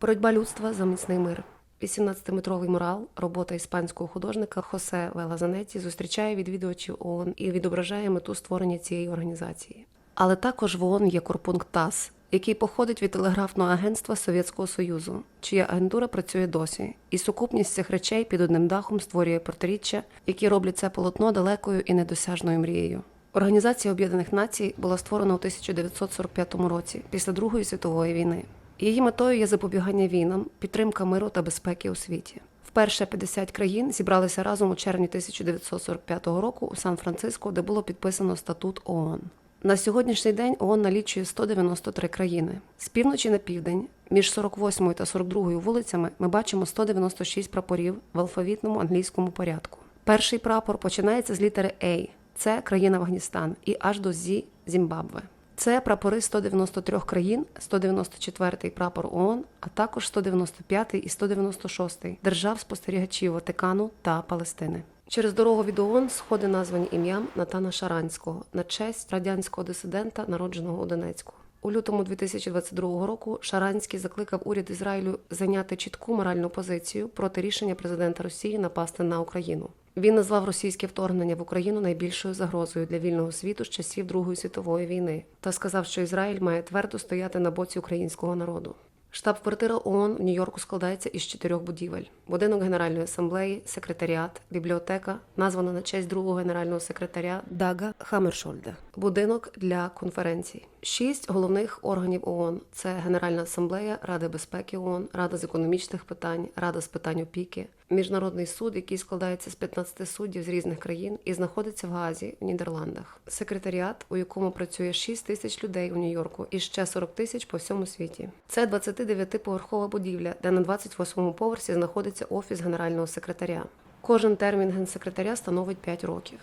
Боротьба людства за міцний мир. 18-метровий мурал, робота іспанського художника Хосе Велазанеті зустрічає відвідувачів ООН і відображає мету створення цієї організації. Але також в ООН є корпункт ТАСС, який походить від телеграфного агентства Совєтського Союзу, чия агентура працює досі, і сукупність цих речей під одним дахом створює протиріччя, які роблять це полотно далекою і недосяжною мрією. Організація Об'єднаних Націй була створена у 1945 році після Другої світової війни. Її метою є запобігання війнам, підтримка миру та безпеки у світі. Вперше 50 країн зібралися разом у червні 1945 року у Сан-Франциско, де було підписано статут ООН. На сьогоднішній день ООН налічує 193 країни. З півночі на південь, між 48 та 42 вулицями, ми бачимо 196 прапорів в алфавітному англійському порядку. Перший прапор починається з літери A. Це країна Афганістан і аж до Зі Зімбабве. Це прапори 193 країн, 194-й прапор ООН, а також 195-й і 196-й держав спостерігачів Ватикану та Палестини. Через дорогу від ООН сходи названі ім'ям Натана Шаранського на честь радянського дисидента, народженого у Донецьку. У лютому 2022 року Шаранський закликав уряд Ізраїлю зайняти чітку моральну позицію проти рішення президента Росії напасти на Україну. Він назвав російське вторгнення в Україну найбільшою загрозою для вільного світу з часів Другої світової війни та сказав, що Ізраїль має твердо стояти на боці українського народу. Штаб-квартира ООН в Нью-Йорку складається із чотирьох будівель: будинок Генеральної асамблеї, секретаріат, бібліотека, названа на честь другого генерального секретаря Дага Хаммершольда, будинок для конференцій. Шість головних органів ООН – це Генеральна асамблея, Рада безпеки ООН, Рада з економічних питань, Рада з питань опіки, Міжнародний суд, який складається з 15 суддів з різних країн і знаходиться в Газі в Нідерландах. Секретаріат, у якому працює 6 тисяч людей у Нью-Йорку і ще 40 тисяч по всьому світі. Це 29-поверхова будівля, де на 28-му поверсі знаходиться офіс генерального секретаря. Кожен термін генсекретаря становить 5 років.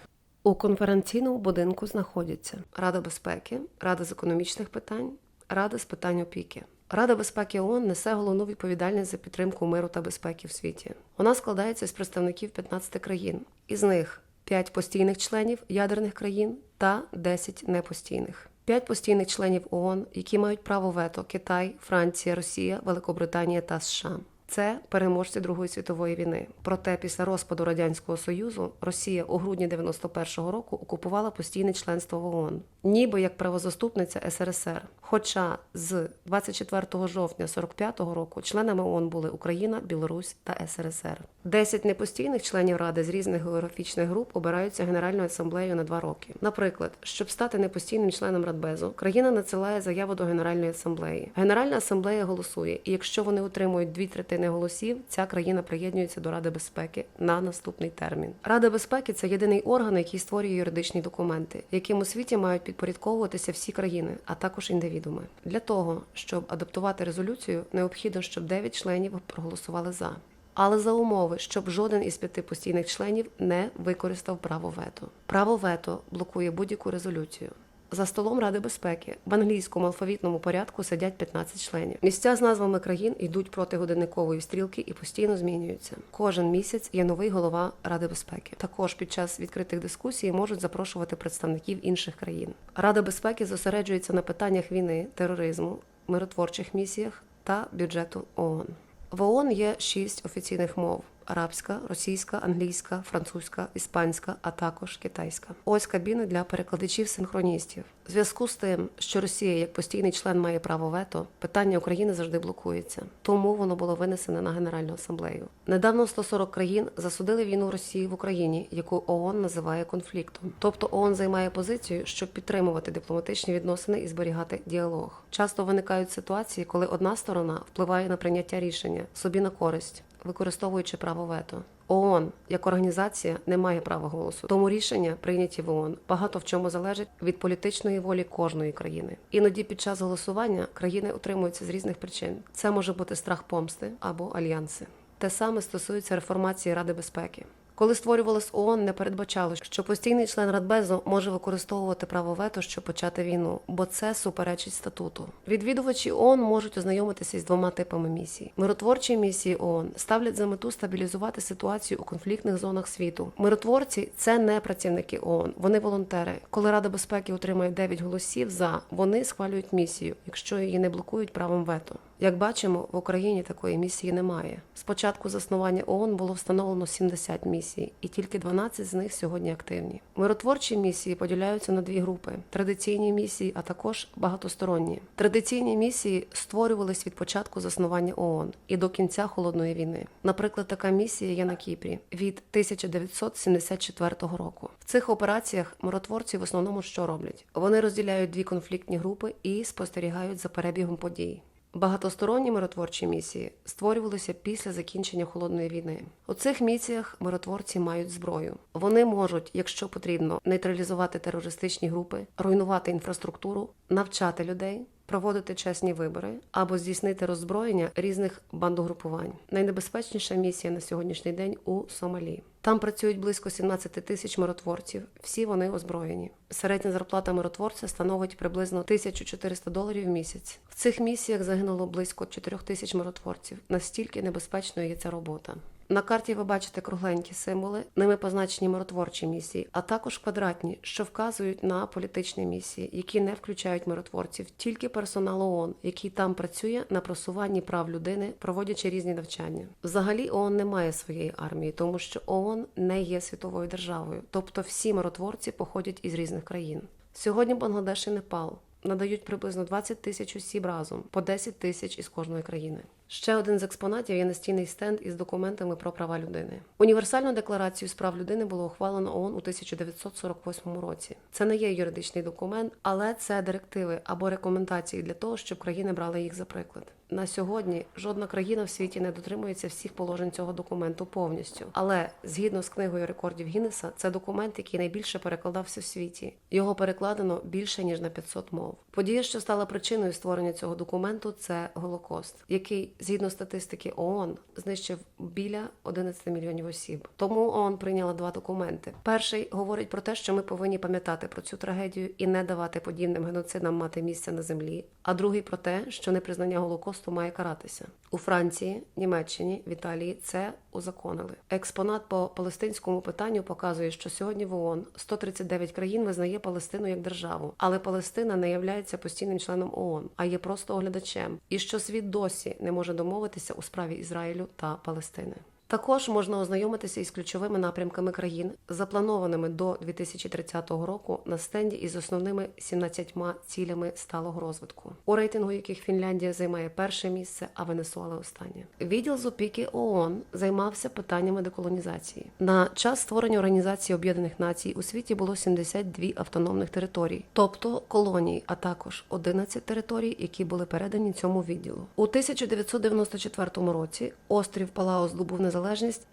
У конференційному будинку знаходяться Рада безпеки, Рада з економічних питань, Рада з питань опіки. Рада безпеки ООН несе головну відповідальність за підтримку миру та безпеки в світі. Вона складається з представників 15 країн, із них 5 постійних членів ядерних країн та 10 непостійних. П'ять постійних членів ООН, які мають право вето Китай, Франція, Росія, Великобританія та США. Це переможці Другої світової війни. Проте після розпаду радянського союзу Росія у грудні 91-го року окупувала постійне членство в ООН, ніби як правозаступниця СРСР. Хоча з 24 жовтня 45-го року членами ООН були Україна, Білорусь та СРСР. Десять непостійних членів ради з різних географічних груп обираються Генеральною асамблеєю на два роки. Наприклад, щоб стати непостійним членом Радбезу, країна надсилає заяву до Генеральної асамблеї. Генеральна асамблея голосує, і якщо вони отримують дві третини голосів, ця країна приєднується до Ради безпеки на наступний термін. Рада безпеки це єдиний орган, який створює юридичні документи, яким у світі мають підпорядковуватися всі країни, а також індивідууми. Для того щоб адаптувати резолюцію, необхідно, щоб 9 членів проголосували за. Але за умови, щоб жоден із п'яти постійних членів не використав право вето. Право вето блокує будь-яку резолюцію. За столом Ради безпеки в англійському алфавітному порядку сидять 15 членів. Місця з назвами країн йдуть проти годинникової стрілки і постійно змінюються. Кожен місяць є новий голова Ради безпеки. Також під час відкритих дискусій можуть запрошувати представників інших країн. Рада безпеки зосереджується на питаннях війни, тероризму, миротворчих місіях та бюджету ООН. В ООН є шість офіційних мов: арабська, російська, англійська, французька, іспанська, а також китайська. Ось кабіни для перекладачів-синхроністів. В зв'язку з тим, що Росія як постійний член має право вето, питання України завжди блокується. Тому воно було винесене на Генеральну асамблею. Недавно 140 країн засудили війну Росії в Україні, яку ООН називає конфліктом. Тобто ООН займає позицію, щоб підтримувати дипломатичні відносини і зберігати діалог. Часто виникають ситуації, коли одна сторона впливає на прийняття рішення собі на користь, використовуючи право вето. ООН як організація не має права голосу, тому рішення, прийняті в ООН, багато в чому залежить від політичної волі кожної країни. Іноді під час голосування країни утримуються з різних причин. Це може бути страх помсти або альянси. Те саме стосується реформації Ради безпеки. Коли створювалась ООН, не передбачало, що постійний член Радбезу може використовувати право вето, щоб почати війну, бо це суперечить статуту. Відвідувачі ООН можуть ознайомитися з двома типами місій. Миротворчі місії ООН ставлять за мету стабілізувати ситуацію у конфліктних зонах світу. Миротворці це не працівники ООН, вони волонтери. Коли Рада безпеки отримає 9 голосів за, вони схвалюють місію, якщо її не блокують правом вето. Як бачимо, в Україні такої місії немає. З початку заснування ООН було встановлено 70 місій, і тільки 12 з них сьогодні активні. Миротворчі місії поділяються на дві групи: традиційні місії, а також багатосторонні. Традиційні місії створювались від початку заснування ООН і до кінця холодної війни. Наприклад, така місія є на Кіпрі від 1974 року. В цих операціях миротворці в основному що роблять? Вони розділяють дві конфліктні групи і спостерігають за перебігом подій. Багатосторонні миротворчі місії створювалися після закінчення холодної війни. У цих місіях миротворці мають зброю. Вони можуть, якщо потрібно, нейтралізувати терористичні групи, руйнувати інфраструктуру, навчати людей. Проводити чесні вибори або здійснити роззброєння різних бандугрупувань. Найнебезпечніша місія на сьогоднішній день у Сомалі. Там працюють близько 17 тисяч миротворців. Всі вони озброєні. Середня зарплата миротворця становить приблизно 1400 доларів в місяць. В цих місіях загинуло близько 4 тисяч миротворців. Настільки небезпечною є ця робота. На карті ви бачите кругленькі символи, ними позначені миротворчі місії, а також квадратні, що вказують на політичні місії, які не включають миротворців, тільки персонал ООН, який там працює на просуванні прав людини, проводячи різні навчання. Взагалі ООН не має своєї армії, тому що ООН не є світовою державою, тобто всі миротворці походять із різних країн. Сьогодні Бангладеш і Непал надають приблизно 20 тисяч осіб разом, по 10 тисяч із кожної країни. Ще один з експонатів є настійний стенд із документами про права людини. Універсальну декларацію з прав людини було ухвалено ООН у 1948 році. Це не є юридичний документ, але це директиви або рекомендації для того, щоб країни брали їх за приклад. На сьогодні жодна країна в світі не дотримується всіх положень цього документу повністю. Але згідно з книгою рекордів Гіннеса, це документ, який найбільше перекладався в світі. Його перекладено більше ніж на 500 мов. Подія, що стала причиною створення цього документу, це Голокост, який згідно статистики ООН знищив біля 11 мільйонів осіб. Тому ООН прийняла два документи. Перший говорить про те, що ми повинні пам'ятати про цю трагедію і не давати подібним геноцидам мати місце на землі. А другий про те, що непризнання Голокосту має каратися у Франції, Німеччині, в Італії це узаконили. Експонат по палестинському питанню показує, що сьогодні в ООН 139 країн визнає Палестину як державу, але Палестина не являється постійним членом ООН, а є просто оглядачем, і що світ досі не може домовитися у справі Ізраїлю та Палестини. Також можна ознайомитися із ключовими напрямками країн, запланованими до 2030 року на стенді із основними 17 цілями сталого розвитку, у рейтингу яких Фінляндія займає перше місце, а Венесуела останнє. Відділ з опіки ООН займався питаннями деколонізації. На час створення Організації Об'єднаних Націй у світі було 72 автономних територій, тобто колонії, а також 11 територій, які були передані цьому відділу. У 1994 році острів Палаус здобув незалежність,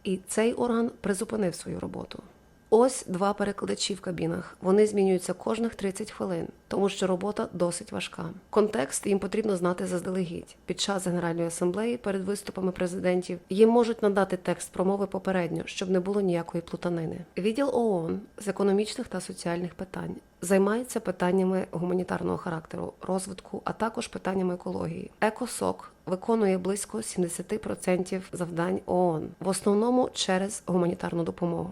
і цей орган призупинив свою роботу. Ось два перекладачі в кабінах. Вони змінюються кожних 30 хвилин, тому що робота досить важка. Контекст їм потрібно знати заздалегідь. Під час генеральної асамблеї перед виступами президентів їм можуть надати текст промови попередньо, щоб не було ніякої плутанини. Відділ ООН з економічних та соціальних питань займається питаннями гуманітарного характеру, розвитку, а також питаннями екології. Екосок виконує близько 70% завдань ООН, в основному через гуманітарну допомогу.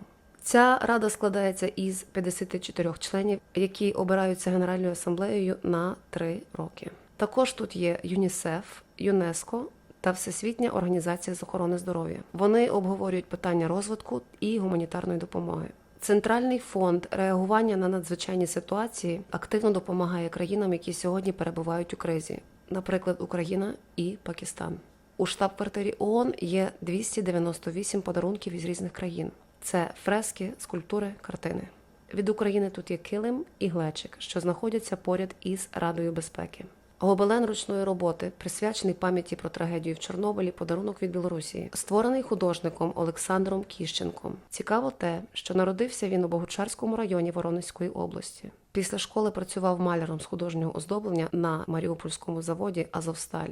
Ця рада складається із 54 членів, які обираються Генеральною асамблеєю на три роки. Також тут є ЮНІСЕФ, ЮНЕСКО та Всесвітня організація з охорони здоров'я. Вони обговорюють питання розвитку і гуманітарної допомоги. Центральний фонд реагування на надзвичайні ситуації активно допомагає країнам, які сьогодні перебувають у кризі, наприклад, Україна і Пакистан. У штаб-квартирі ООН є 298 подарунків із різних країн. Це фрески, скульптури, картини. Від України тут є килим і глечик, що знаходяться поряд із Радою безпеки. Гобелен ручної роботи, присвячений пам'яті про трагедію в Чорнобилі, подарунок від Білорусі, створений художником Олександром Кіщенком. Цікаво те, що народився він у Богучарському районі Воронезької області. Після школи працював маляром з художнього оздоблення на Маріупольському заводі Азовсталь.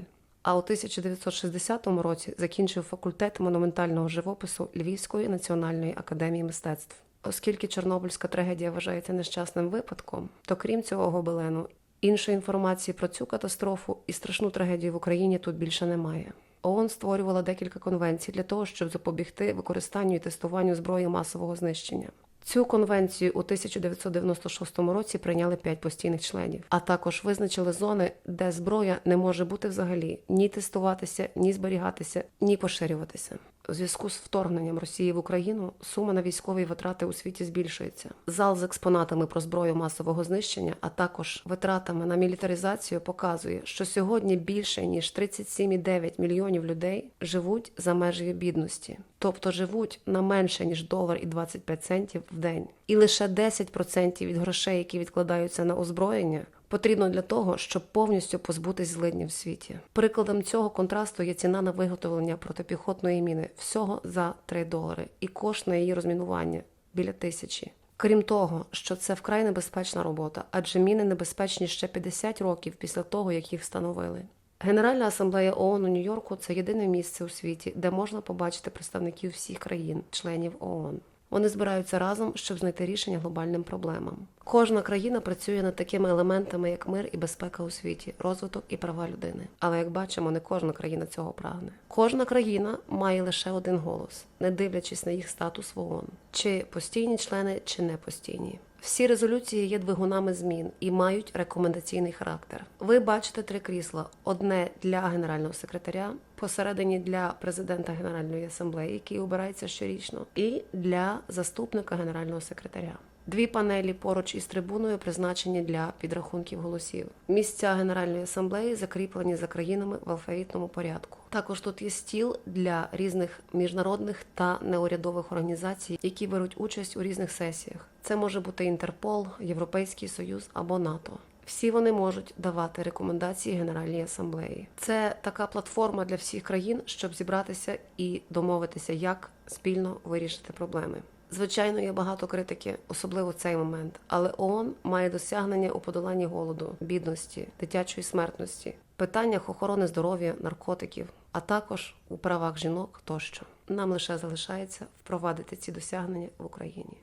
А у 1960 році закінчив факультет монументального живопису Львівської національної академії мистецтв. Оскільки Чорнобильська трагедія вважається нещасним випадком, то крім цього гобелену, іншої інформації про цю катастрофу і страшну трагедію в Україні тут більше немає. ООН створювала декілька конвенцій для того, щоб запобігти використанню і тестуванню зброї масового знищення. Цю конвенцію у 1996 році прийняли п'ять постійних членів, а також визначили зони, де зброя не може бути взагалі ні тестуватися, ні зберігатися, ні поширюватися. У зв'язку з вторгненням Росії в Україну сума на військові витрати у світі збільшується. Зал з експонатами про зброю масового знищення, а також витратами на мілітаризацію, показує, що сьогодні більше ніж 37,9 мільйонів людей живуть за межею бідності, тобто живуть на менше ніж долар і 25 центів в день. І лише 10% від грошей, які відкладаються на озброєння, потрібно для того, щоб повністю позбутись злиднів в світі. Прикладом цього контрасту є ціна на виготовлення протипіхотної міни всього за 3 долари, і кошт на її розмінування біля тисячі. Крім того, що це вкрай небезпечна робота, адже міни небезпечні ще 50 років після того, як їх встановили. Генеральна асамблея ООН у Нью-Йорку це єдине місце у світі, де можна побачити представників всіх країн, членів ООН. Вони збираються разом, щоб знайти рішення глобальним проблемам. Кожна країна працює над такими елементами, як мир і безпека у світі, розвиток і права людини. Але як бачимо, не кожна країна цього прагне. Кожна країна має лише один голос, не дивлячись на їх статус в ООН. чи постійні члени, чи не постійні. Всі резолюції є двигунами змін і мають рекомендаційний характер. Ви бачите три крісла: одне для генерального секретаря, посередині для президента Генеральної асамблеї, який обирається щорічно, і для заступника генерального секретаря. Дві панелі поруч із трибуною призначені для підрахунків голосів. Місця Генеральної асамблеї закріплені за країнами в алфавітному порядку. Також тут є стіл для різних міжнародних та неурядових організацій, які беруть участь у різних сесіях. Це може бути Інтерпол, Європейський Союз або НАТО. Всі вони можуть давати рекомендації Генеральній асамблеї. Це така платформа для всіх країн, щоб зібратися і домовитися, як спільно вирішити проблеми. Звичайно, є багато критики, особливо цей момент, але ООН має досягнення у подоланні голоду, бідності, дитячої смертності, питаннях охорони здоров'я, наркотиків, а також у правах жінок тощо. Нам лише залишається впровадити ці досягнення в Україні.